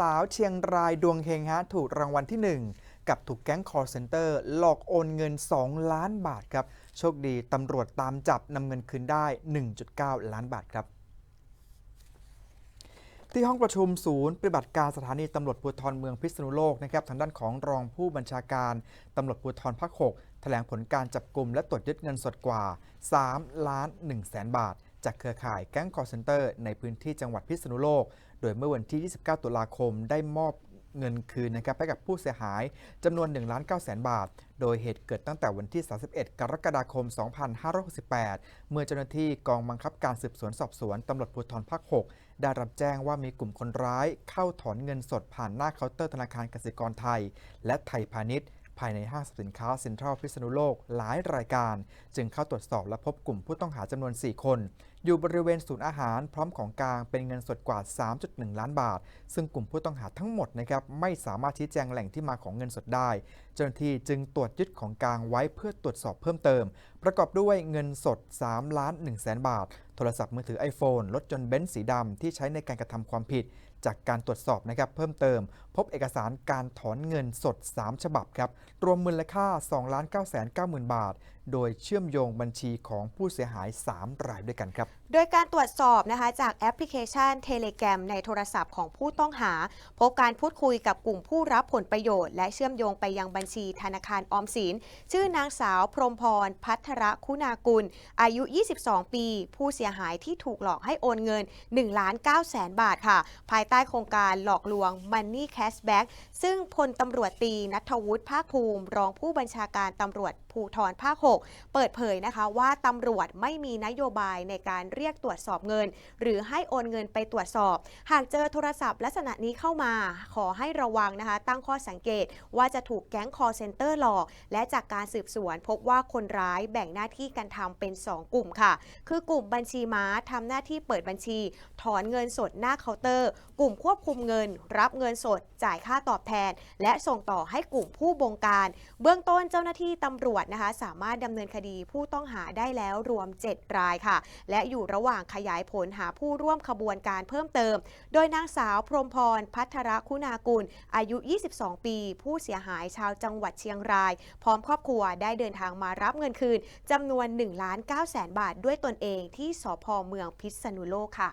สาวเชียงรายดวงเฮงฮะถูกรางวัลที่ 1 กับถูกแก๊ง call center หลอกโอนเงิน 2 ล้านบาทครับ โชคดีตำรวจตามจับนำเงินคืนได้ 1.9 ล้านบาทครับ ที่ห้องประชุมศูนย์ปฏิบัติการสถานีตำรวจภูธรเมืองพิษณุโลกนะครับทางด้านของรองผู้บัญชาการตำรวจภูธรภาค6แถลงผลการจับกลุ่มและตรวจยึดเงินสดกว่า 3 ล้าน1แสนบาท จากเครือข่ายแก๊งคอร์เซนเตอร์ในพื้นที่จังหวัดพิษณุโลก โดยเมื่อวันที่ 29 ตุลาคมได้มอบเงินคืนนะครับให้กับผู้เสียหายจำนวน1ล้าน9แสนบาท โดยเหตุเกิดตั้งแต่วันที่ 31 กรกฎาคม 2568 เมื่อเจ้าหน้าที่กองบังคับการสืบสวนสอบสวนตำรวจภูธรภาค 6 ได้รับแจ้งว่ามีกลุ่มคนร้าย เข้าถอนเงินสดผ่านหน้าเคาน์เตอร์ธนาคารกสิกรไทย และไทยพาณิชย์ภายในห้างสินค้าเซ็นทรัลพิษณุโลกหลายรายการ จึงเข้าตรวจสอบและพบกลุ่มผู้ต้องหาจำนวน 4 คน อยู่บริเวณศูนย์อาหารพร้อมของกลางเป็นเงินสดกว่า 3.1 ล้านบาท ซึ่งกลุ่มผู้ต้องหาทั้งหมดนะครับไม่สามารถชี้แจงแหล่งที่มาของเงินสดได้ เจ้าหน้าที่จึงตรวจยึดของกลางไว้เพื่อตรวจสอบเพิ่มเติม ประกอบด้วยเงินสด3ล้าน1แสนบาท โทรศัพท์มือถือ iPhone รถยนต์เบนซ์สีดำที่ใช้ในการกระทำความผิดจากการตรวจสอบนะครับเพิ่มเติม พบเอกสารการถอนเงินสด 3 ฉบับครับรวมมูลค่า 2 9 9 9 0 0 0 บาท โดยเชื่อมโยงบัญชีของผู้เสียหาย 3 รายด้วยกันครับ โดยการตรวจสอบนะคะจากแอปพลิเคชัน Telegram ในโทรศัพท์ของผู้ต้องหา พบการพูดคุยกับกลุ่มผู้รับผลประโยชน์ และเชื่อมโยงไปยังบัญชีธนาคารออมสิน ชื่อนางสาวพรหมพร พัทรคุณากุล อายุ 22 ปี ผู้เสียหายที่ถูกหลอกให้โอนเงิน1ล้าน9แสนบาทค่ะ ภายใต้โครงการหลอกลวง Money Cashback ซึ่งพลตำรวจตีนัทวุฒิภาคภูมิ รองผู้บัญชาการตำรวจภูธรภาค 6 เปิดเผยนะคะว่าตำรวจไม่มีนโยบายในการเเรียกตรวจสอบเงิน หรือให้โอนเงินไปตรวจสอบ หากเจอโทรศัพท์ลักษณะนี้เข้ามา ขอให้ระวังนะคะ ตั้งข้อสังเกตว่าจะถูกแก๊ง call center หลอก และจากการสืบสวนพบว่าคนร้ายแบ่งหน้าที่กันทำเป็น 2 กลุ่มค่ะ คือกลุ่มบัญชีม้าทำหน้าที่เปิดบัญชี ถอนเงินสดหน้าเคาน์เตอร์ กลุ่มควบคุมเงิน รับเงินสด จ่ายค่าตอบแทน และส่งต่อให้กลุ่มผู้บงการ เบื้องต้นเจ้าหน้าที่ตำรวจนะคะ สามารถดำเนินคดีผู้ต้องหาได้แล้วรวม 7 รายค่ะ และอยู่ระหว่างขยายผลหาผู้ร่วมขบวนการเพิ่มเติม โดยนางสาวพรหมพร พัทรคุณากุล อายุ 22 ปี ผู้เสียหายชาวจังหวัดเชียงราย พร้อมครอบครัวได้เดินทางมารับเงินคืนจำนวน1ล้าน9แสนบาทด้วยตนเองที่สพเมืองพิษณุโลกค่ะ